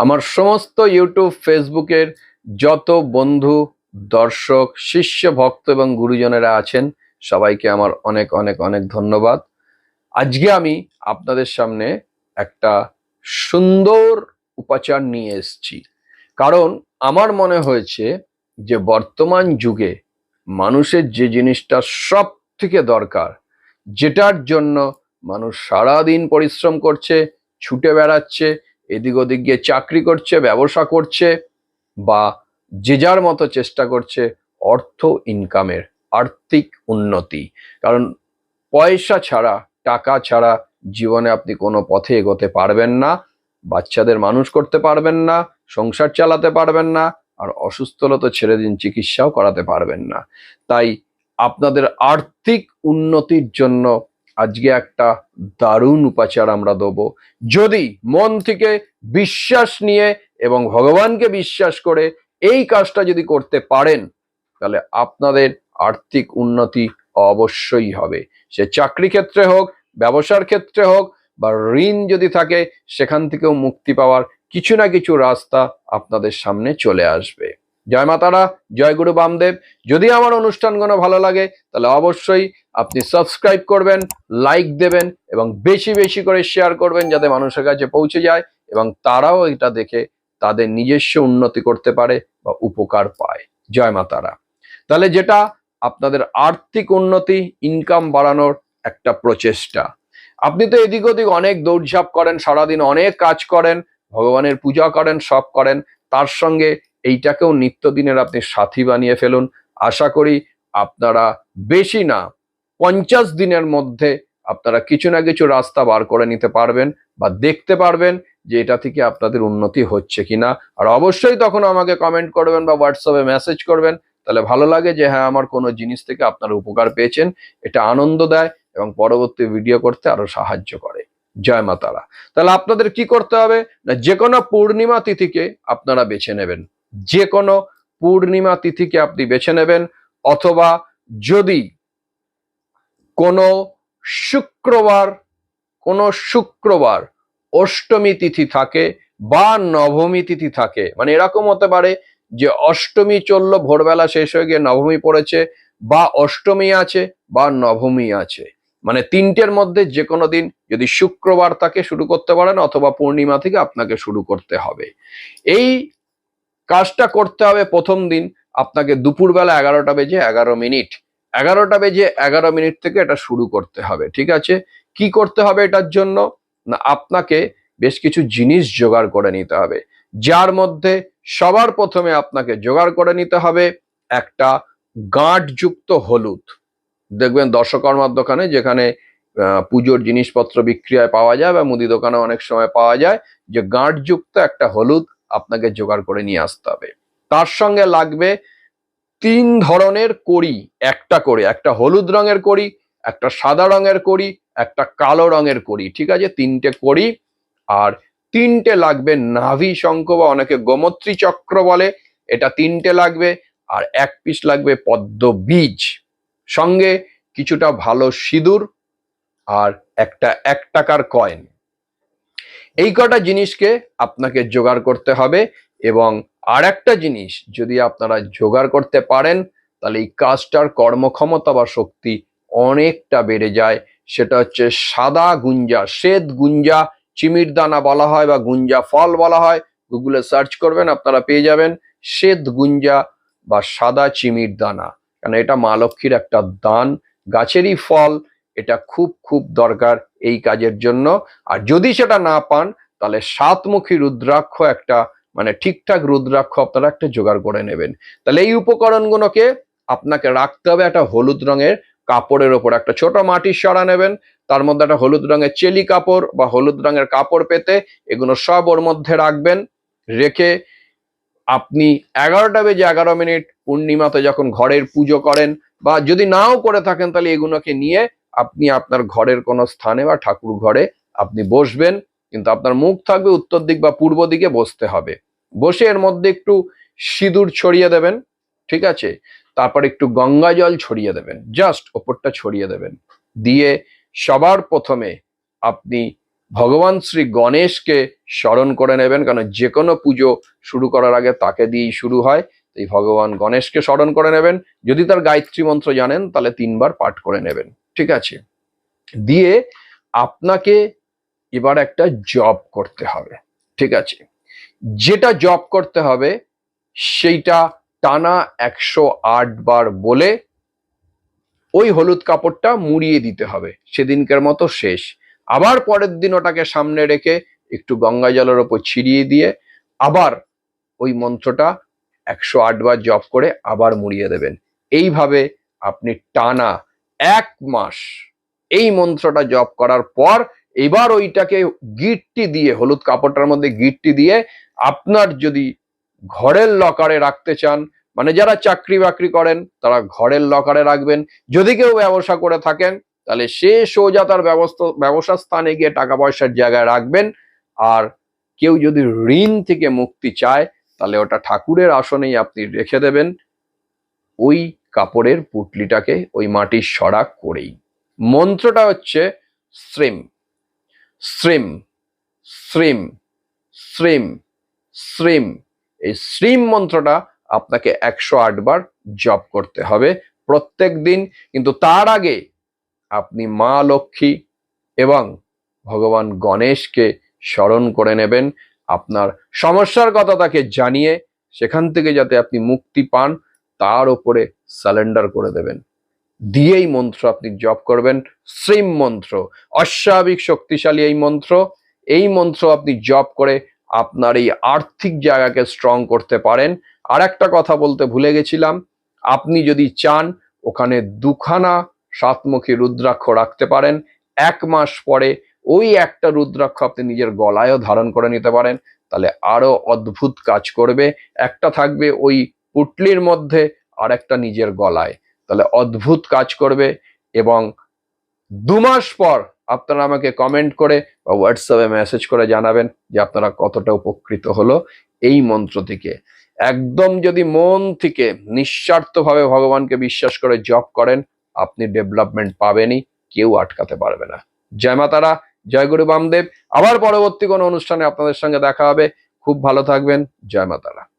আমার সমস্ত ইউটিউব ফেসবুকের যত বন্ধু, দর্শক, শিষ্য, ভক্ত এবং গুরুজনেরা আছেন, সবাইকে আমার অনেক অনেক অনেক ধন্যবাদ। আজকে আমি আপনাদের সামনে একটা সুন্দর উপাচার নিয়ে এসেছি। কারণ আমার মনে হয়েছে যে বর্তমান যুগে মানুষের যে জিনিসটা সব থেকে দরকার, যেটার জন্য মানুষ সারাদিন পরিশ্রম করছে, ছুটে বেড়াচ্ছে এদিক ওদিক গিয়ে চাকরি করছে, ব্যবসা করছে বা যে যার মতো চেষ্টা করছে অর্থ ইনকামের আর্থিক উন্নতি। কারণ পয়সা ছাড়া, টাকা ছাড়া জীবনে আপনি কোনো পথে এগোতে পারবেন না, বাচ্চাদের মানুষ করতে পারবেন না, সংসার চালাতে পারবেন না, আর অসুস্থ হলে তো ছেড়ে দিন, চিকিৎসাও করাতে পারবেন না। তাই আপনাদের আর্থিক উন্নতির জন্য আজকে একটা দারুণ উপাচার আমরা দেবো। যদি মন থেকে বিশ্বাস নিয়ে এবং ভগবানকে বিশ্বাস করে এই কাজটা যদি করতে পারেন, তাহলে আপনাদের আর্থিক উন্নতি অবশ্যই হবে। সে চাকরি ক্ষেত্রে হোক, ব্যবসার ক্ষেত্রে হোক বা ঋণ যদি থাকে, সেখান থেকেও মুক্তি পাওয়ার কিছু না কিছু রাস্তা আপনাদের সামনে চলে আসবে। জয় মাতারা, জয় গুরু বামদেব। যদি আমার অনুষ্ঠানগুলো ভালো লাগে, তাহলে অবশ্যই আপনি সাবস্ক্রাইব করবেন লাইক দেবেন এবং বেশি বেশি করে শেয়ার করবেন যাতে মানুষের কাছে পৌঁছে যায় এবং তারাও এটা দেখে তাদের নিজস্ব উন্নতি করতে পারে বা উপকার পায়। জয় মাতারা তাহলে যেটা আপনাদের আর্থিক উন্নতি ইনকাম বাড়ানোর একটা প্রচেষ্টা। আপনি তো এদিক ওদিক অনেক দৌড়ঝাঁপ করেন, সারাদিন অনেক কাজ করেন, ভগবানের পূজা করেন, সব করেন, তার সঙ্গে এইটাকেও নিত্যদিনের আপনি সাথী বানিয়ে ফেলুন। আশা করি আপনারা বেশি না পঞ্চাশ দিনের মধ্যে আপনারা কিছু না কিছু রাস্তা বার করে নিতে পারবেন বা দেখতে পারবেন যে এটা থেকে আপনাদের উন্নতি হচ্ছে কিনা। আর অবশ্যই তখন আমাকে কমেন্ট করবেন বা হোয়াটসঅ্যাপে মেসেজ করবেন। তাহলে ভালো লাগে যে হ্যাঁ আমার কোনো জিনিস থেকে আপনারা উপকার পেয়েছেন। এটা আনন্দ দেয় এবং পরবর্তী ভিডিও করতে আরও সাহায্য করে। জয় মা তারা। তাহলে আপনাদের কি করতে হবে? না যে কোনো পূর্ণিমা তিথিকে আপনারা বেছে নেবেন। যে কোনো পূর্ণিমা তিথিকে আপনি বেছে নেবেন। অথবা যদি কোনো শুক্রবার কোনো শুক্রবার অষ্টমী তিথি থাকে বা নবমী তিথি থাকে। মানে এরকম হতে পারে যে অষ্টমী চলল, ভোরবেলা শেষ হয়ে গিয়ে নবমী পড়েছে বা অষ্টমী আছে বা নবমী আছে। মানে তিনটের মধ্যে যে কোনো দিন যদি শুক্রবার তাকে শুরু করতে পারেন অথবা পূর্ণিমা থেকে আপনাকে শুরু করতে হবে। এই কাজটা করতে হবে প্রথম দিন, আপনাকে দুপুরবেলা এগারোটা বেজে এগারো মিনিট। এগারোটা বেজে এগারো মিনিট থেকে এটা শুরু করতে হবে, ঠিক আছে? কি করতে হবে এটার জন্য? না, আপনাকে বেশ কিছু জিনিস জোগাড় করে নিতে হবে। যার মধ্যে সবার প্রথমে আপনাকে জোগাড় করে নিতে হবে একটা গাঁটযুক্ত হলুদ। দেখবেন দশকর্মার দোকানে যেখানে পুজোর জিনিসপত্র বিক্রিয়ায় পাওয়া যায় বা মুদি দোকানে অনেক সময় পাওয়া যায়, যে গাঁটযুক্ত একটা হলুদ আপনাকে জোগাড় করে নিয়ে আসতে হবে। তার সঙ্গে লাগবে তিন ধরনের কড়ি, একটা করে, একটা হলুদ রঙের কড়ি, একটা সাদা রঙের কড়ি, একটা কালো রঙের কড়ি, ঠিক আছে? তিনটে কড়ি আর তিনটে লাগবে নাভি শঙ্খ বা অনেকে গোমত্রী চক্র বলে, এটা তিনটে লাগবে আর এক পিস লাগবে পদ্ম বীজ। সঙ্গে কিছুটা ভালো সিঁদুর আর একটা এক টাকার কয়েন এই কটা জিনিসকে আপনাকে জোগাড় করতে হবে এবং আর একটা জিনিস যদি আপনারা জোগাড় করতে পারেন, তাহলে এই কাজটার কর্মক্ষমতা বা শক্তি অনেকটা বেড়ে যায়। সেটা হচ্ছে সাদা গুঞ্জা, শ্বেত গুঞ্জা, চিমির দানা বলা হয় বা গুঞ্জা ফল বলা হয়, গুগলে সার্চ করবেন, আপনারা পেয়ে যাবেন শ্বেত গুঞ্জা বা সাদা চিমির দানা। কারণ এটা মা লক্ষ্মীর একটা দান, গাছেরই ফল, এটা খুব খুব দরকার এই কাজের জন্য। আর যদি সেটা না পান, তাহলে সাতমুখী রুদ্রাক্ষ একটা মানে ঠিকঠাক রুদ্রাক্ষ আপনারা একটা জোগাড় করে নেবেন। তাহলে এই উপকরণগুলোকে আপনাকে রাখতে হবে একটা হলুদ রঙের কাপড়ের ওপর। একটা ছোট মাটির সরা নেবেন, তার মধ্যে একটা হলুদ রঙের চেলি কাপড় বা হলুদ রঙের কাপড় পেতে এগুলো সব ওর মধ্যে রাখবেন। রেখে আপনি এগারোটা বেজে এগারো মিনিট পূর্ণিমাতে যখন ঘরের পুজো করেন বা যদি নাও করে থাকেন তাহলে এগুলোকে নিয়ে আপনি আপনার ঘরের কোনো স্থানে বা ঠাকুর ঘরে আপনি বসবেন। কিন্তু আপনার মুখ থাকবে উত্তর দিক বা পূর্ব দিকে বসতে হবে। বসে এর মধ্যে একটু সিঁদুর ছড়িয়ে দেবেন, ঠিক আছে? তারপর একটু গঙ্গা জল ছড়িয়ে দেবেন, জাস্ট ওপরটা ছড়িয়ে দেবেন। দিয়ে সবার প্রথমে আপনি ভগবান শ্রী গণেশকে স্মরণ করে নেবেন কারণ যে কোনো পুজো শুরু করার আগে তাকে দিয়েই শুরু হয়। এই ভগবান গণেশকে স্মরণ করে নেবেন। যদি তার গায়ত্রী মন্ত্র জানেন, তাহলে তিনবার পাঠ করে নেবেন, ঠিক আছে? দিয়ে আপনাকে এবার একটা জব করতে হবে, ঠিক আছে? যেটা জব করতে হবে, সেইটা টানা একশো আট বার বলে ওই হলুদ কাপড়টা মুড়িয়ে দিতে হবে, সেদিনকার মতো শেষ। আবার পরের দিন ওটাকে সামনে রেখে একটু গঙ্গা জলের ওপর ছিড়িয়ে দিয়ে আবার ওই মন্ত্রটা একশো আট বার জপ করে আবার মুড়িয়ে দেবেন। এইভাবে আপনি টানা এক মাস এই মন্ত্রটা জপ করার পর এবার ওইটাকে গিটটি দিয়ে, হলুদ কাপড়টার মধ্যে গিটটি দিয়ে আপনার যদি ঘরের লকারে রাখতে চান মানে যারা চাকরি বাকরি করেন, তারা ঘরের লকারে রাখবেন। যদি কেউ ব্যবসা করে থাকেন, তাহলে সে সোজা তার ব্যবস্থা, ব্যবসা স্থানে গিয়ে টাকা পয়সার জায়গায় রাখবেন। আর কেউ যদি ঋণ থেকে মুক্তি চায়, তাহলে ওটা ঠাকুরের আসনেই আপনি রেখে দেবেন। ওই কাপড়ের পুটলিটাকে ওই মাটির সরা করেই। মন্ত্রটা হচ্ছে শ্রিম। শ্রিম শ্রিম শ্রিম শ্রিম। এই শ্রীম মন্ত্রটা আপনাকে একশো বার জপ করতে হবে প্রত্যেক দিন। কিন্তু তার আগে আপনি মা লক্ষ্মী এবং ভগবান গণেশকে স্মরণ করে নেবেন। আপনার সমস্যার কথা তাকে জানিয়ে সেখান থেকে যাতে আপনি মুক্তি পান, তার উপরে স্যালেন্ডার করে দেবেন। দিয়েই মন্ত্র আপনি জপ করবেন। শ্রীম মন্ত্র, অস্বাভাবিক শক্তিশালী এই মন্ত্র। এই মন্ত্র আপনি জপ করে আপনার এই আর্থিক জায়গাকে স্ট্রং করতে পারেন। আর একটা কথা বলতে ভুলে গেছিলাম, আপনি যদি চান, ওখানে দুখানা সাতমুখী রুদ্রাক্ষ রাখতে পারেন। এক মাস পরে ওই একটা রুদ্রাক্ষ আপনি নিজের গলায়ও ধারণ করে নিতে পারেন। তাহলে আরও অদ্ভুত কাজ করবে। একটা থাকবে ওই পুটলির মধ্যে আর একটা নিজের গলায়। তাহলে অদ্ভুত কাজ করবে এবং দু মাস পর আপনারা আমাকে কমেন্ট করে বা হোয়াটসঅ্যাপে মেসেজ করে জানাবেন যে আপনারা কতটা উপকৃত হলো এই মন্ত্র থেকে। একদম যদি মন থেকে নিঃস্বার্থভাবে ভগবানকে বিশ্বাস করে জপ করেন, আপনি ডেভেলপমেন্ট পাবেনই, কেউ আটকাতে পারবে না। জয় মাতারা জয় গুরু বামদেব। আবার পরবর্তী কোনো অনুষ্ঠানে আপনাদের সঙ্গে দেখা হবে। খুব ভালো থাকবেন। জয় মাতারা